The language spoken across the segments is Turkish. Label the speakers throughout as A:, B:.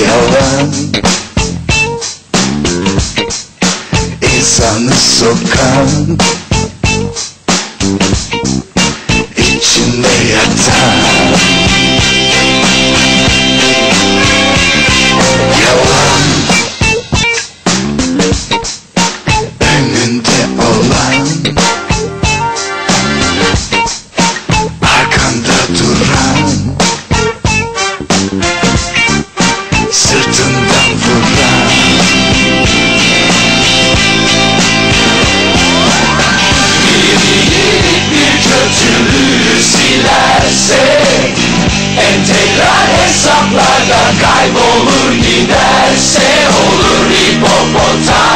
A: around It's on the so calm hesaplarda kaybolur giderse Olur. Hipopotam,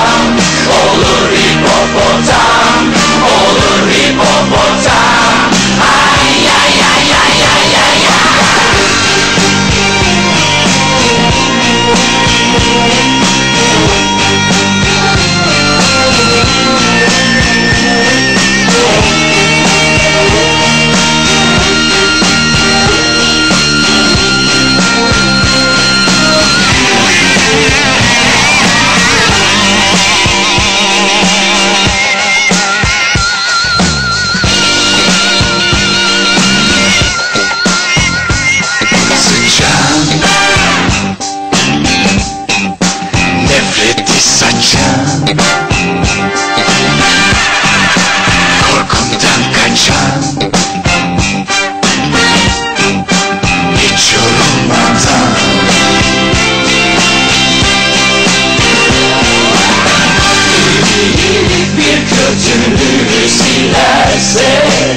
A: silerse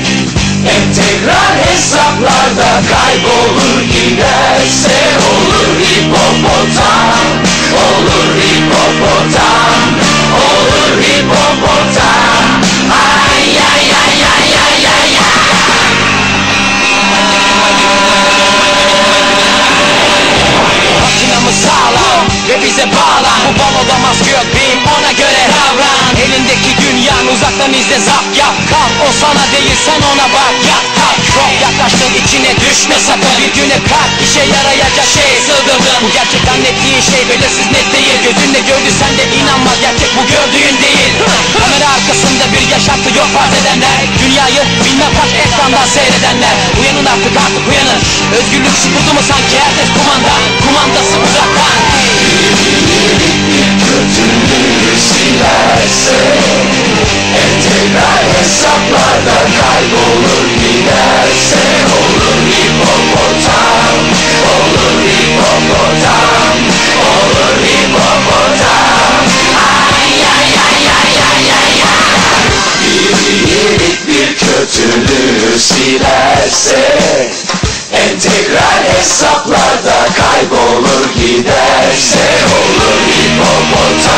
A: En tekrar hesaplarda kaybolur
B: izle zap yap Kalk o sana değil sen ona bak. Yap kalk Çok yaklaştın içine düşme sakın. Bir güne kalk işe yarayacak şey. Sığdırdın. Bu gerçek zannettiğin şey belirsiz net değil. Gözünle gördüysen de inanma. Gerçek bu gördüğün değil. Kamera arkasında bir yaşantı yok farz edenler. Dünyayı bilmem kaç ekrandan seyredenler. Uyanın artık artık uyanın. Özgürlük sıkıldı mı sanki? Herkes kumanda. Kumandası
A: kötülüğü silerse en tekrar hesaplarda kaybolur giderse olur hipopotam